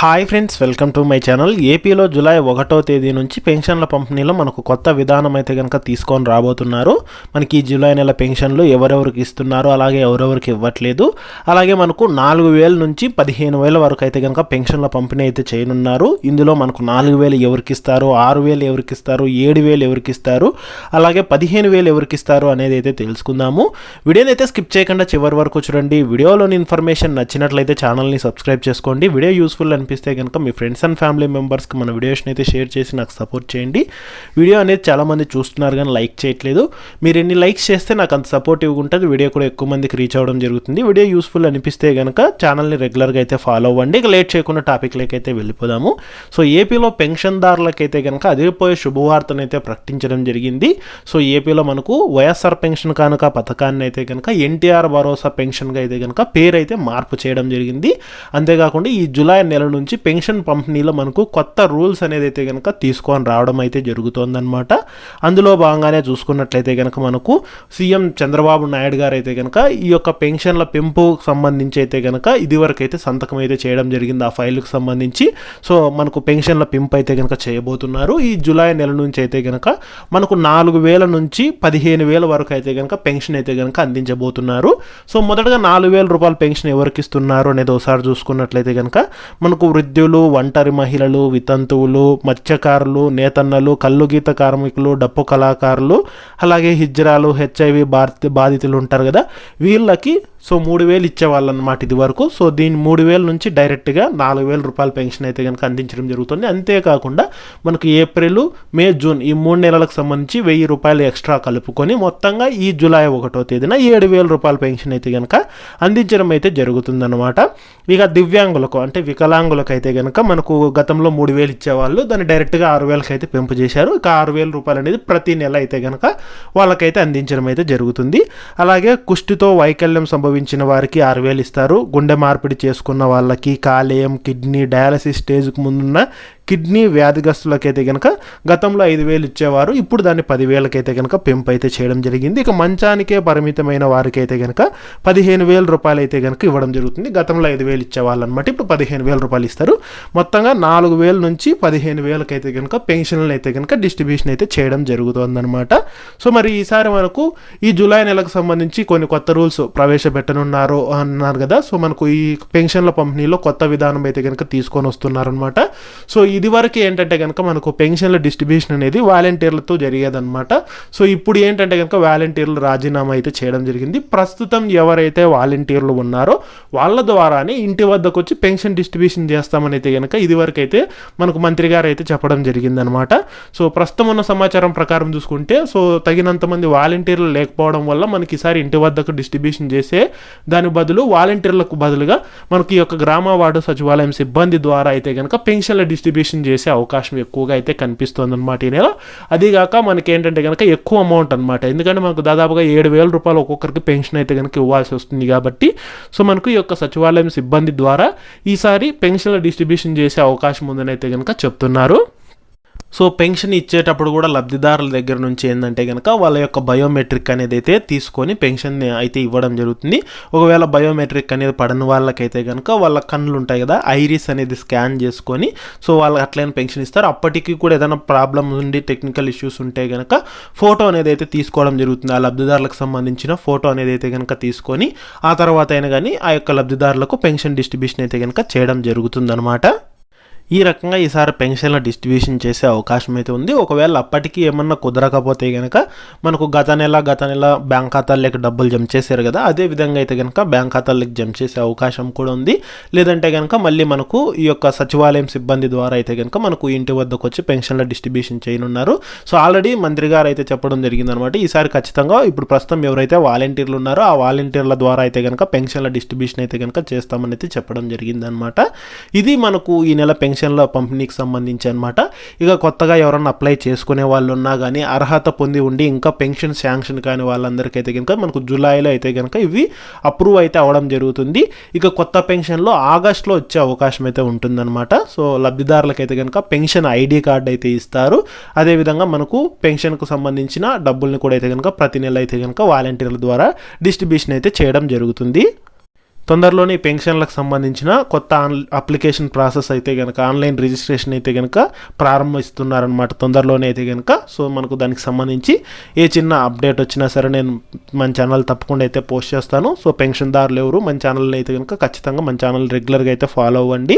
Hi friends welcome to my channel. ఏపీలో July ఒకటో తేదీ నుంచి పెన్షన్ల పంపిణీలో మనకు కొత్త విధానం అయితే కనుక తీసుకొని రాబోతున్నారు. మనకి ఈ జూలై నెల పెన్షన్లు ఎవరెవరికి ఇస్తున్నారు అలాగే ఎవరెవరికి ఇవ్వట్లేదు. అలాగే మనకు నాలుగు వేల నుంచి పదిహేను వేల వరకు అయితే కనుక పెన్షన్ల పంపిణీ అయితే చేయనున్నారు. ఇందులో మనకు నాలుగు వేలు ఎవరికి ఇస్తారు ఆరు వేలు ఎవరికి ఇస్తారు ఏడు వేలు ఎవరికి ఇస్తారు అలాగే పదిహేను వేలు ఎవరికి ఇస్తారు అనేది అయితే తెలుసుకుందాము. వీడియోని అయితే స్కిప్ చేయకుండా చివరి వరకు చూడండి. వీడియోలోని ఇన్ఫర్మేషన్ నచ్చినట్లయితే ఛానల్ని సబ్స్క్రైబ్ చేసుకోండి. వీడియో యూస్ఫుల్ అనిపిస్తే కనుక మీ ఫ్రెండ్స్ అండ్ ఫ్యామిలీ మెంబర్స్కి మన వీడియోస్ని అయితే షేర్ చేసి నాకు సపోర్ట్ చేయండి. వీడియో అనేది చాలామంది చూస్తున్నారు కానీ లైక్ చేయట్లేదు. మీరు ఎన్ని లైక్స్ చేస్తే నాకు అంత సపోర్టివ్గా ఉంటుంది వీడియో కూడా ఎక్కువ మందికి రీచ్ అవ్వడం జరుగుతుంది. వీడియో యూస్ఫుల్ అనిపిస్తే కనుక ఛానల్ని రెగ్యులర్గా అయితే ఫాలో అవ్వండి. ఇక లేట్ చేయకుండా టాపిక్లోకి అయితే వెళ్ళిపోదాము. సో ఏపీలో పెన్షన్దారులకైతే కనుక అదిరిపోయే శుభవార్తను అయితే ప్రకటించడం జరిగింది. సో ఏపీలో మనకు వైఎస్ఆర్ పెన్షన్ కానుక పథకాన్ని అయితే కనుక ఎన్టీఆర్ భరోసా పెన్షన్గా అయితే కనుక పేరు అయితే మార్పు చేయడం జరిగింది. అంతేకాకుండా ఈ జూలై నెల నుంచి పెన్షన్ పంపిణీలో మనకు కొత్త రూల్స్ అనేది అయితే కనుక తీసుకొని రావడం అయితే జరుగుతోందనమాట అందులో భాగంగానే చూసుకున్నట్లయితే కనుక మనకు సీఎం చంద్రబాబు నాయుడు గారు అయితే కనుక ఈ యొక్క పెన్షన్ల పెంపు సంబంధించి అయితే కనుక ఇదివరకు అయితే సంతకం అయితే చేయడం జరిగింది ఆ ఫైల్కి సంబంధించి. సో మనకు పెన్షన్ల పెంపు అయితే కనుక చేయబోతున్నారు. ఈ జూలై నెల నుంచి అయితే కనుక మనకు నాలుగు వేల నుంచి పదిహేను వేల వరకు అయితే కనుక పెన్షన్ అయితే కనుక అందించబోతున్నారు. సో మొదటగా నాలుగు వేల రూపాయల పెన్షన్ ఎవరికి ఇస్తున్నారు అనేది ఒకసారి చూసుకున్నట్లయితే కనుక మనకు వృద్ధులు ఒంటరి మహిళలు వితంతువులు మత్స్యకారులు నేతన్నలు కల్లుగీత కార్మికులు డప్పు కళాకారులు అలాగే హిజ్రాలు హెచ్ఐవి బాధితులు ఉంటారు కదా. వీళ్ళకి సో మూడు వేలు ఇచ్చేవాళ్ళు అనమాట ఇది వరకు. సో దీని మూడు వేల నుంచి డైరెక్ట్గా నాలుగు వేల రూపాయల పెన్షన్ అయితే కనుక అందించడం జరుగుతుంది. అంతేకాకుండా మనకు ఏప్రిల్ మే జూన్ ఈ మూడు నెలలకు సంబంధించి వెయ్యి రూపాయలు ఎక్స్ట్రా కలుపుకొని మొత్తంగా ఈ జూలై ఒకటో తేదీన ఏడు వేల రూపాయల పెన్షన్ అయితే కనుక అందించడం అయితే జరుగుతుందన్నమాట. ఇక దివ్యాంగులకు అంటే వికలాంగులకు అయితే కనుక మనకు గతంలో మూడు వేలు ఇచ్చేవాళ్ళు దాన్ని డైరెక్ట్గా ఆరు వేలకు అయితే పెంపు చేశారు. ఇక ఆరు వేల రూపాయలు అనేది ప్రతి నెల అయితే కనుక వాళ్ళకైతే అందించడం అయితే జరుగుతుంది. అలాగే కుష్టితో వైకల్యం అనుభవించిన వారికి ఆరు వేలు ఇస్తారు. గుండె మార్పిడి చేసుకున్న వాళ్ళకి కాలేయం కిడ్నీ డయాలసిస్ స్టేజ్కి ముందున్న కిడ్నీ వ్యాధిగ్రస్తులకైతే కనుక గతంలో ఐదు వేలు ఇచ్చేవారు ఇప్పుడు దాన్ని పదివేలకైతే కనుక పెంపు అయితే చేయడం జరిగింది. ఇక మంచానికే పరిమితమైన వారికైతే కనుక పదిహేను వేల రూపాయలు అయితే కనుక ఇవ్వడం జరుగుతుంది. గతంలో ఐదు వేలు ఇచ్చేవాళ్ళు అనమాట ఇప్పుడు పదిహేను వేల రూపాయలు ఇస్తారు. మొత్తంగా నాలుగు వేల నుంచి పదిహేను వేలకైతే కనుక పెన్షన్లు అయితే కనుక డిస్ట్రిబ్యూషన్ అయితే చేయడం జరుగుతుందన్నమాట. సో మరి ఈసారి మనకు ఈ జూలై నెలకు సంబంధించి కొన్ని కొత్త రూల్స్ ప్రవేశపెట్టనున్నారు అన్నారు కదా. సో మనకు ఈ పెన్షన్ల పంపిణీలో కొత్త విధానం అయితే కనుక తీసుకొని వస్తున్నారనమాట సో ఈ ఇదివరకు ఏంటంటే కనుక మనకు పెన్షన్ల డిస్ట్రిబ్యూషన్ అనేది వాలంటీర్లతో జరిగేదన్నమాట. సో ఇప్పుడు ఏంటంటే కనుక వాలంటీర్లు రాజీనామా అయితే చేయడం జరిగింది. ప్రస్తుతం ఎవరైతే వాలంటీర్లు ఉన్నారో వాళ్ళ ద్వారానే ఇంటి వద్దకు వచ్చి పెన్షన్ డిస్ట్రిబ్యూషన్ చేస్తామని అయితే కనుక ఇదివరకైతే అయితే మనకు మంత్రి గారు అయితే చెప్పడం జరిగిందనమాట సో ప్రస్తుతం ఉన్న సమాచారం ప్రకారం చూసుకుంటే సో తగినంత మంది వాలంటీర్లు లేకపోవడం వల్ల మనకి ఈసారి ఇంటి వద్దకు డిస్ట్రిబ్యూషన్ చేసే దాని బదులు వాలంటీర్లకు బదులుగా మనకి ఈ యొక్క గ్రామ వార్డు సచివాలయం సిబ్బంది ద్వారా అయితే కనుక పెన్షన్ల డిస్ట్రిబ్యూషన్ చేసే అవకాశం ఎక్కువగా అయితే కనిపిస్తుంది అనమాట ఈ నెల. అదిగాక మనకి ఏంటంటే కనుక ఎక్కువ అమౌంట్ అనమాట ఎందుకంటే మనకు దాదాపుగా ఏడు వేల రూపాయలు ఒక్కొక్కరికి పెన్షన్ అయితే కనుక ఇవ్వాల్సి వస్తుంది కాబట్టి సో మనకు ఈ యొక్క సచివాలయం సిబ్బంది ద్వారా ఈసారి పెన్షన్ల డిస్ట్రిబ్యూషన్ చేసే అవకాశం ఉందని అయితే కనుక చెప్తున్నారు. సో పెన్షన్ ఇచ్చేటప్పుడు కూడా లబ్ధిదారుల దగ్గర నుంచి ఏంటంటే కనుక వాళ్ళ యొక్క బయోమెట్రిక్ అనేది అయితే తీసుకొని పెన్షన్ అయితే ఇవ్వడం జరుగుతుంది. ఒకవేళ బయోమెట్రిక్ అనేది పడని వాళ్ళకైతే కనుక వాళ్ళ కన్నులు ఉంటాయి కదా ఐరిస్ అనేది స్కాన్ చేసుకొని సో వాళ్ళకి అట్లయినా పెన్షన్ ఇస్తారు. అప్పటికి కూడా ఏదైనా ప్రాబ్లం ఉండి టెక్నికల్ ఇష్యూస్ ఉంటే కనుక ఫోటో అనేది అయితే తీసుకోవడం జరుగుతుంది. ఆ లబ్ధిదారులకు సంబంధించిన ఫోటో అనేది అయితే కనుక తీసుకొని ఆ తర్వాత అయినా కానీ ఆ యొక్క లబ్ధిదారులకు పెన్షన్ డిస్ట్రిబ్యూషన్ అయితే కనుక చేయడం జరుగుతుందన్నమాట. ఈ రకంగా ఈసారి పెన్షన్ల డిస్ట్రిబ్యూషన్ చేసే అవకాశం అయితే ఉంది. ఒకవేళ అప్పటికి ఏమన్నా కుదరకపోతే కనుక మనకు గత నెల గత నెల బ్యాంక్ ఖాతాల్లోకి డబ్బులు జమ చేశారు కదా అదే విధంగా అయితే కనుక బ్యాంక్ ఖాతాల్లోకి జమ చేసే అవకాశం కూడా ఉంది. లేదంటే కనుక మళ్ళీ మనకు ఈ యొక్క సచివాలయం సిబ్బంది ద్వారా అయితే కనుక మనకు ఇంటి వద్దకు వచ్చి పెన్షన్ల డిస్ట్రిబ్యూషన్ చేయనున్నారు. సో ఆల్రెడీ మంత్రి గారు అయితే చెప్పడం జరిగిందనమాట ఈసారి ఖచ్చితంగా ఇప్పుడు ప్రస్తుతం ఎవరైతే వాలంటీర్లు ఉన్నారో ఆ వాలంటీర్ల ద్వారా అయితే కనుక పెన్షన్ల డిస్ట్రిబ్యూషన్ అయితే కనుక చేస్తామని అయితే చెప్పడం జరిగిందనమాట ఇది మనకు ఈ నెల పెన్షన్ పెన్షన్ల పంపిణీకి సంబంధించి అనమాట ఇక కొత్తగా ఎవరన్నా అప్లై చేసుకునే వాళ్ళు ఉన్నా కానీ అర్హత పొంది ఉండి ఇంకా పెన్షన్ శాంక్షన్ కాని వాళ్ళందరికైతే కనుక మనకు జూలైలో అయితే కనుక ఇవి అప్రూవ్ అయితే అవడం జరుగుతుంది. ఇక కొత్త పెన్షన్లో ఆగస్ట్లో వచ్చే అవకాశం అయితే ఉంటుందన్నమాట. సో లబ్ధిదారులకైతే కనుక పెన్షన్ ఐడి కార్డు అయితే ఇస్తారు. అదేవిధంగా మనకు పెన్షన్కు సంబంధించిన డబ్బుల్ని కూడా అయితే కనుక ప్రతి నెల అయితే కనుక వాలంటీర్ల ద్వారా డిస్ట్రిబ్యూషన్ అయితే చేయడం జరుగుతుంది. తొందరలోనే పెన్షన్లకు సంబంధించిన కొత్త ఆన్ అప్లికేషన్ ప్రాసెస్ అయితే కనుక ఆన్లైన్ రిజిస్ట్రేషన్ అయితే కనుక ప్రారంభిస్తున్నారనమాట తొందరలోనే అయితే కనుక సో మనకు దానికి సంబంధించి ఏ చిన్న అప్డేట్ వచ్చినా సరే నేను మన ఛానల్ తప్పకుండా అయితే పోస్ట్ చేస్తాను. సో పెన్షన్దారులు ఎవరు మన ఛానల్ని అయితే కనుక ఖచ్చితంగా మన ఛానల్ రెగ్యులర్గా అయితే ఫాలో అవ్వండి.